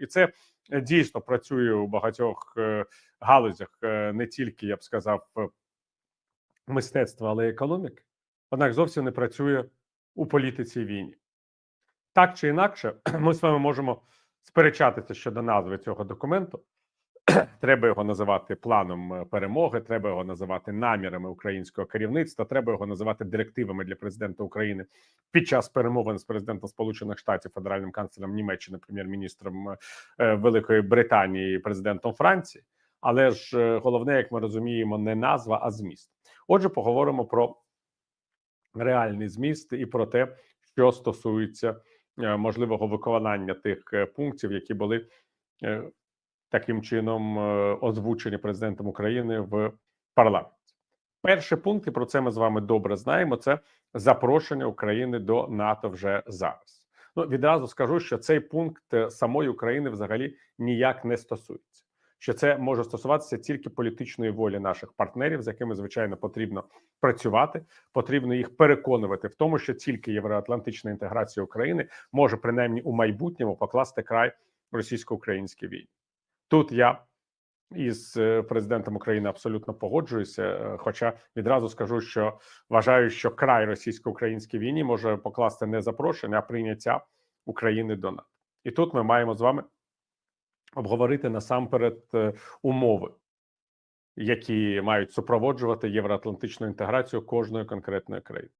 І це е, дійсно працює у багатьох е, галузях, е, не тільки я б сказав мистецтва, але й економіки. Однак зовсім не працює у політиці війні. Так чи інакше, ми з вами можемо сперечатися щодо назви цього документу. Треба його називати планом е, перемоги, треба його називати намірами українського керівництва, треба його називати директивами для президента України під час перемовин з президентом Сполучених Штатів, федеральним канцлером Німеччини, прем'єр-міністром е, Великої Британії, президентом Франції. Але ж е, головне, як ми розуміємо, не назва, а зміст. Отже, поговоримо про реальний зміст і про те, що стосується е, можливого виконання тих е, пунктів, які були е, таким чином е, озвучені президентом України в парламенті. Перший пункт, і про це ми з вами добре знаємо. Це запрошення України до НАТО вже зараз. Ну відразу скажу, що цей пункт е, самої України взагалі ніяк не стосується. Що це може стосуватися тільки політичної волі наших партнерів, з якими звичайно потрібно працювати. Потрібно їх переконувати в тому, що тільки євроатлантична інтеграція України може принаймні у майбутньому покласти край російсько-українській війні. Тут я із е, президентом України абсолютно погоджуюся. е, Хоча відразу скажу, що вважаю, що край російсько-українській війні може покласти не запрошення, а прийняття України до НАТО. І тут ми маємо з вами обговорити насамперед е, умови, які мають супроводжувати євроатлантичну інтеграцію кожної конкретної країни.